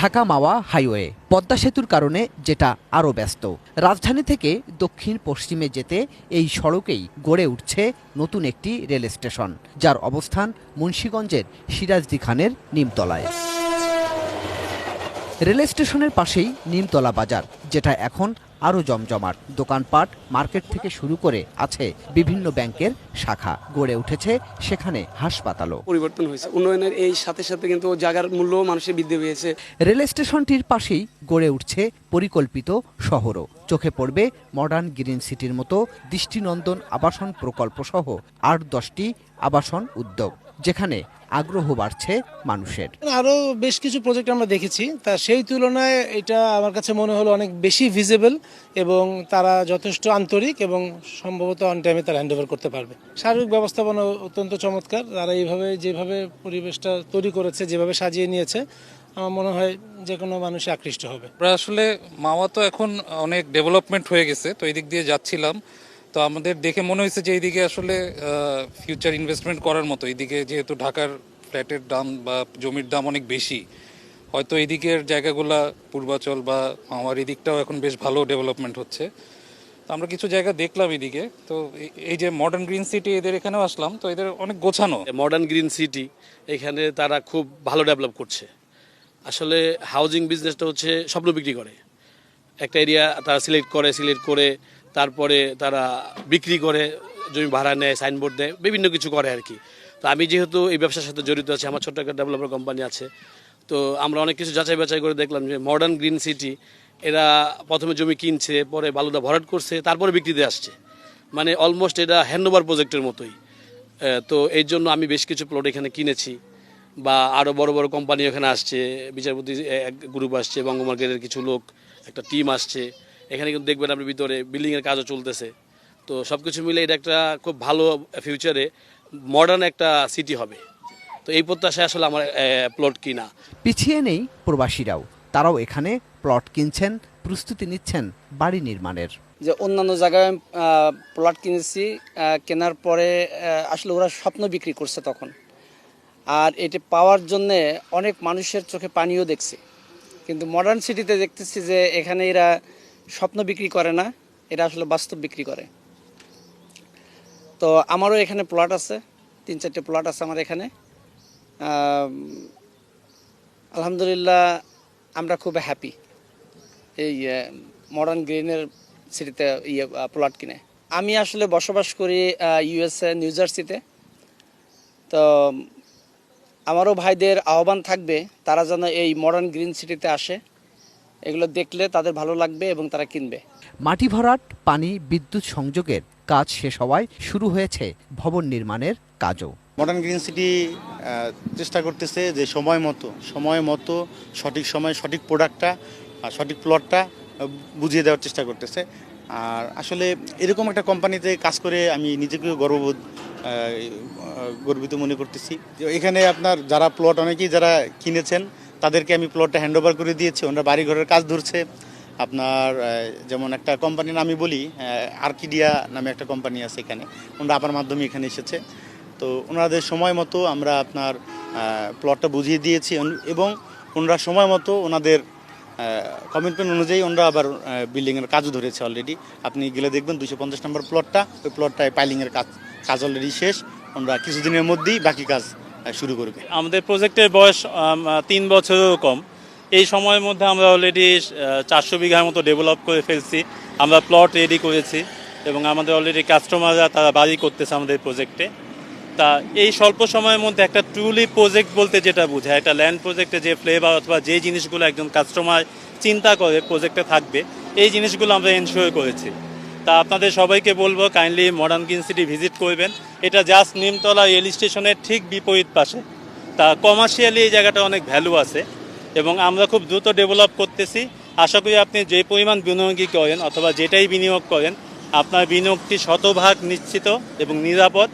ঢাকা মাওয়া highway, Padma সেতুর কারণে যেটা আরও ব্যস্ত। রাজধানী থেকে দক্ষিণ পশ্চিমে যেতে এই সড়কেই গড়ে উঠছে নতুন একটি রেল স্টেশন, যার অবস্থান মুন্সীগঞ্জের সিরাজদি খানের নিমতলায়। রেল স্টেশনের পাশেই নিমতলা বাজার, যেটা এখন আরও জমজমাট। দোকানপাট মার্কেট থেকে শুরু করে আছে বিভিন্ন ব্যাংকের শাখা। গড়ে উঠেছে সেখানে হাসপাতালও। পরিবর্তন হয়েছে। উন্নয়নের এই সাথে সাথে কিন্তু জায়গার মূল্য মানুষের বৃদ্ধি পেয়েছে। রেল স্টেশনটির পাশেই গড়ে উঠছে পরিকল্পিত শহরও। চোখে পড়বে মডার্ন গ্রিন সিটির মতো দৃষ্টিনন্দন আবাসন প্রকল্প সহ আট দশটি আবাসন উদ্যোগ। যেখানে আগ্রহ বাড়ছে মানুষের। আরও বেশ কিছু প্রজেক্ট আমরা দেখেছি। তা সেই তুলনায় এটা আমার কাছে মনে হলো অনেক বেশি ভিজিবল এবং তারা যথেষ্ট আন্তরিক এবং সম্ভবত অন টাইমে তারা হ্যান্ড করতে পারবে। শারীরিক ব্যবস্থাপনা অত্যন্ত চমৎকার। তারা এইভাবে যেভাবে পরিবেশটা তৈরি করেছে যেভাবে সাজিয়ে নিয়েছে আমার মনে হয় যে কোনো মানুষই আকৃষ্ট হবে। আসলে মাওয়া তো এখন অনেক ডেভেলপমেন্ট হয়ে গেছে তো এই দিক দিয়ে যাচ্ছিলাম। তো আমাদের দেখে মনে হয়েছে যে এইদিকে আসলে ফিউচার ইনভেস্টমেন্ট করার মতো। এইদিকে যেহেতু ঢাকার ফ্ল্যাটের দাম বা জমির দাম অনেক বেশি, হয়তো এইদিকের জায়গাগুলা, পূর্বাচল বা মাওয়ার এদিকটাও এখন বেশ ভালো ডেভেলপমেন্ট হচ্ছে। তো আমরা কিছু জায়গা দেখলাম এদিকে তো এই- এই যে মডার্ন গ্রিন সিটি এদের এখানেও আসলাম। তো এদের অনেক গোছানো। মডার্ন গ্রিন সিটি এখানে তারা খুব ভালো ডেভেলপ করছে। আসলে হাউজিং বিজনেসটা হচ্ছে স্বপ্ন বিক্রি করে। একটা এরিয়া তারা সিলেক্ট করে সিলেক্ট করে তারপরে তারা বিক্রি করে, জমি ভাড়া নেয় সাইনবোর্ড দেয়, বিভিন্ন কিছু করে আর কি। তো আমি যেহেতু এই ব্যবসার সাথে জড়িত আছি, আমার ছোট্ট একটা ডেভেলপার কোম্পানি আছে, তো আমরা অনেক কিছু যাচাই বাছাই করে দেখলাম যে মডার্ন গ্রিন সিটি এরা প্রথমে জমি কিনছে, পরে বালুদা ভরাট করছে, তারপরে বিক্রিতে আসছে। মানে অলমোস্ট এটা হ্যান্ডওভার প্রজেক্টের মতোই। তো এই জন্য আমি বেশ কিছু প্লট এখানে কিনেছি, বা আরও বড় বড় কোম্পানি এখানে আসছে, বিচারপতি এক গ্রুপ আসছে বঙ্গমার্কেটের কিছু লোক, একটা টিম আসছে। এখানে কিন্তু দেখবেন আপনি ভিতরে বিল্ডিংয়ের কাজও চলতেছে। তো সব কিছু মিলে এটা একটা খুব ভালো ফিউচারে মডার্ন একটা সিটি হবে। তো এই প্রত্যাশায় আসলে আমার প্লট কিনা। পিছিয়ে নেই প্রবাসীরাও। তারাও এখানে প্লট কিনছেন প্রস্তুতি নিচ্ছেন বাড়ি নির্মাণের। যে অন্যান্য জায়গায় প্লট কিনেছি কেনার পরে আসলে ওরা স্বপ্ন বিক্রি করছে তখন। আর এটি পাওয়ার জন্যে অনেক মানুষের চোখে পানিও দেখছি। কিন্তু মডার্ন সিটিতে দেখতেছি যে এখানে এরা স্বপ্ন বিক্রি করে না, এরা আসলে বাস্তব বিক্রি করে। তো আমারও এখানে প্লট আছে, তিন চারটে প্লট আছে আমার এখানে। আলহামদুলিল্লাহ আমরা খুব হ্যাপি এই মডার্ন গ্রিনের সিটিতে ইয়ে প্লট কিনে। আমি আসলে বসবাস করি ইউএসএ নিউ জার্সিতে তো আমারও ভাইদের আহ্বান থাকবে, তারা যেন এই মডার্ন গ্রিন সিটিতে আসে। এগুলো দেখলে তাদের ভালো লাগবে এবং তারা কিনবে। মাটি ভরাট পানি বিদ্যুৎ সংযোগের কাজ শেষ হওয়ায় শুরু হয়েছে ভবন নির্মাণের কাজও। মডার্ন গ্রিন সিটি চেষ্টা করতেছে যে সময় মতো সময় মতো সঠিক সময় সঠিক প্রোডাক্টটা আর সঠিক প্লটটা বুঝিয়ে দেওয়ার চেষ্টা করতেছে। আর আসলে এরকম একটা কোম্পানিতে কাজ করে আমি নিজেকেও গর্ববোধ গর্বিত মনে করতেছি। এখানে আপনার যারা প্লট অনেকেই যারা কিনেছেন তাদেরকে আমি প্লটটা হ্যান্ড ওভার করে দিয়েছি, ওনারা বাড়ি ঘরের কাজ ধরছে। আপনার যেমন একটা কোম্পানির আমি বলি আর্কিডিয়া নামে একটা কোম্পানি আছে এখানে। ওনারা আমার মাধ্যমে এখানে এসেছে। তো ওনাদের সময় মতো আমরা আপনার প্লটটা বুঝিয়ে দিয়েছি এবং ওনারা সময় মতো ওনাদের কমিটমেন্ট অনুযায়ী ওনারা আবার বিল্ডিংয়ের কাজও ধরেছে অলরেডি আপনি গেলে দেখবেন দুশো পঞ্চাশ নম্বর প্লটটা ওই প্লটটায় পাইলিংয়ের কাজ কাজ অলরেডি শেষ। আমরা কিছুদিনের মধ্যেই বাকি কাজ শুরু করবে। আমাদের প্রজেক্টের বয়স তিন বছরেরও কম। এই সময়ের মধ্যে আমরা অলরেডি চারশো বিঘার মতো ডেভেলপ করে ফেলছি। আমরা প্লট রেডি করেছি এবং আমাদের অলরেডি কাস্টমাররা তারা বাড়ি করতেছে আমাদের প্রজেক্টে তা এই স্বল্প সময়ের মধ্যে একটা ট্রুলি প্রজেক্ট বলতে যেটা বোঝায়, একটা ল্যান্ড প্রজেক্টে যে ফ্লেভার অথবা যে জিনিসগুলো একজন কাস্টমার চিন্তা করে প্রজেক্টে থাকবে, এই জিনিসগুলো আমরা এনশিওর করেছি। তা আপনাদের সবাইকে বলব kindly modern green city visit করবেন। এটা জাস্ট নিমতলা রেল স্টেশনের ঠিক বিপরীত পাশে। তা কমার্শিয়ালি এই জায়গাটা অনেক ভ্যালু আছে এবং আমরা খুব দ্রুত ডেভেলপ করতেছি। আশা করি আপনি যে পরিমাণ বিনিয়োগই করেন অথবা যেটাই বিনিয়োগ করেন, আপনার বিনিয়োগটি শতভাগ নিশ্চিত এবং নিরাপদ।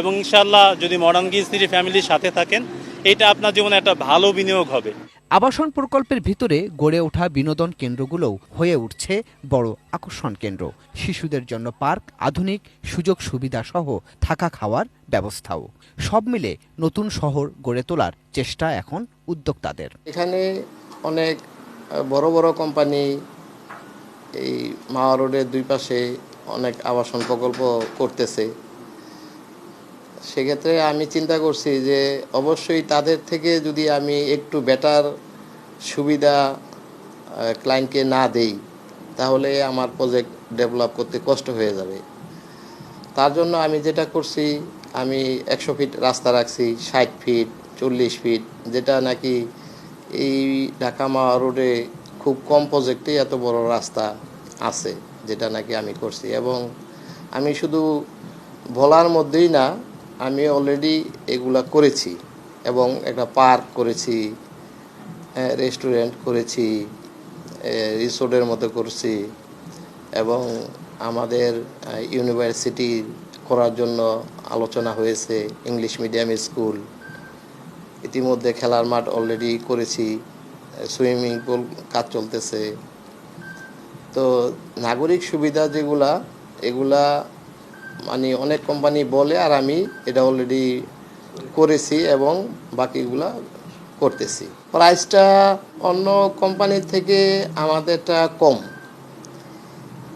এবং ইনশাল্লাহ যদি মডার্ন গ্রিন সিটি ফ্যামিলির সাথে থাকেন, এটা আপনার জীবনে একটা ভালো বিনিয়োগ হবে। আবাসন প্রকল্পের ভিতরে গড়ে ওঠা বিনোদন কেন্দ্রগুলোও হয়ে উঠছে বড় আকর্ষণ কেন্দ্র। শিশুদের জন্য পার্ক, আধুনিক সুযোগ সুবিধা সহ থাকা খাওয়ার ব্যবস্থাও। সব মিলে নতুন শহর গড়ে তোলার চেষ্টা এখন উদ্যোক্তাদের। এখানে অনেক বড় বড় কোম্পানি এই মাওয়া রোডের দুই পাশে অনেক আবাসন প্রকল্প করতেছে। সেক্ষেত্রে আমি চিন্তা করছি যে অবশ্যই তাদের থেকে যদি আমি একটু বেটার সুবিধা ক্লায়েন্টকে না দেই, তাহলে আমার প্রজেক্ট ডেভেলপ করতে কষ্ট হয়ে যাবে। তার জন্য আমি যেটা করছি, আমি একশো ফিট রাস্তা রাখছি, ষাট ফিট চল্লিশ ফিট যেটা নাকি এই ঢাকা মাওয়া রোডে খুব কম প্রজেক্টেই এত বড় রাস্তা আছে, যেটা নাকি আমি করছি। এবং আমি শুধু বলার মধ্যেই না আমি অলরেডি এগুলা করেছি এবং একটা পার্ক করেছি রেস্টুরেন্ট করেছি রিসোর্টের মতো করছি এবং আমাদের ইউনিভার্সিটি করার জন্য আলোচনা হয়েছে ইংলিশ মিডিয়াম স্কুল ইতিমধ্যে খেলার মাঠ অলরেডি করেছি সুইমিং পুল কাজ চলতেছে। তো নাগরিক সুবিধা যেগুলা, এগুলা মানে অনেক কোম্পানি বলে আর আমি এটা অলরেডি করেছি এবং বাকিগুলা করতেছি। প্রাইসটা অন্য কোম্পানির থেকে আমাদেরটা কম।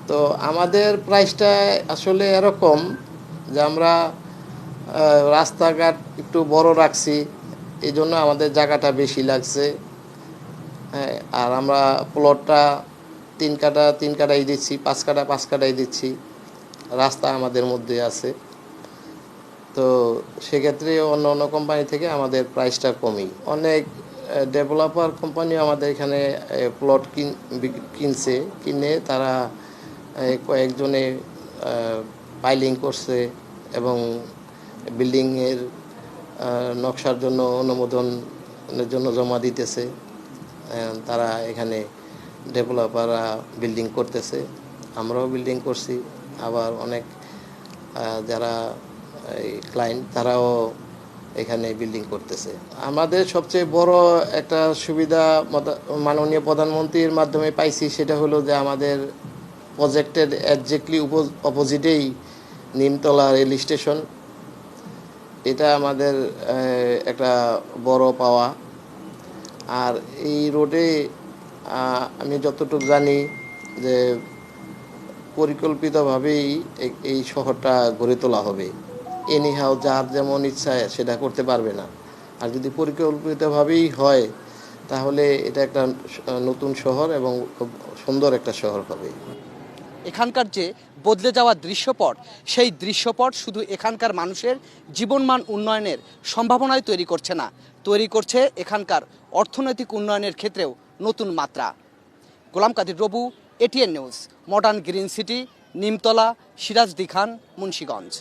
তো আমাদের প্রাইসটা আসলে এরকম যে আমরা রাস্তাঘাট একটু বড় রাখছি এই জন্য আমাদের জায়গাটা বেশি লাগছে। হ্যাঁ আর আমরা প্লটটা তিন কাটা, তিন কাটাই দিচ্ছি, পাঁচ কাটা, পাঁচ কাটাই দিচ্ছি। রাস্তা আমাদের মধ্যে আছে। তো সেক্ষেত্রে অন্য অন্য কোম্পানি থেকে আমাদের প্রাইসটা কমই। অনেক ডেভেলপার কোম্পানি আমাদের এখানে প্লট কিন কিনছে। কিনে তারা কয়েকজনে পাইলিং করছে এবং বিল্ডিংয়ের নকশার জন্য অনুমোদনের জন্য জমা দিতেছে। তারা এখানে ডেভেলপাররা বিল্ডিং করতেছে। আমরাও বিল্ডিং করছি। আবার অনেক যারা এই ক্লায়েন্ট তারাও এখানে বিল্ডিং করতেছে। আমাদের সবচেয়ে বড় একটা সুবিধা মাননীয় প্রধানমন্ত্রীর মাধ্যমে পাইছি সেটা হলো যে আমাদের প্রজেক্টের একজ্যাক্টলি অপোজিটেই নিমতলা রেল স্টেশন এটা আমাদের একটা বড় পাওয়া। আর এই রোডে আমি যতটুকু জানি যে পরিকল্পিতভাবেই এই শহরটা গড়ে তোলা হবে। এনিহাও যার যেমন ইচ্ছা সেটা করতে পারবে না। আর যদি পরিকল্পিতভাবেই হয়, তাহলে এটা একটা নতুন শহর এবং সুন্দর একটা শহর হবে। এখানকার যে বদলে যাওয়া দৃশ্যপট, সেই দৃশ্যপট শুধু এখানকার মানুষের জীবনমান উন্নয়নের সম্ভাবনাই তৈরি করছে না। তৈরি করছে এখানকার অর্থনৈতিক উন্নয়নের ক্ষেত্রেও নতুন মাত্রা। Golam Kadir Robu ATN news modern green city Nimtola Sirajdikhan Munshiganj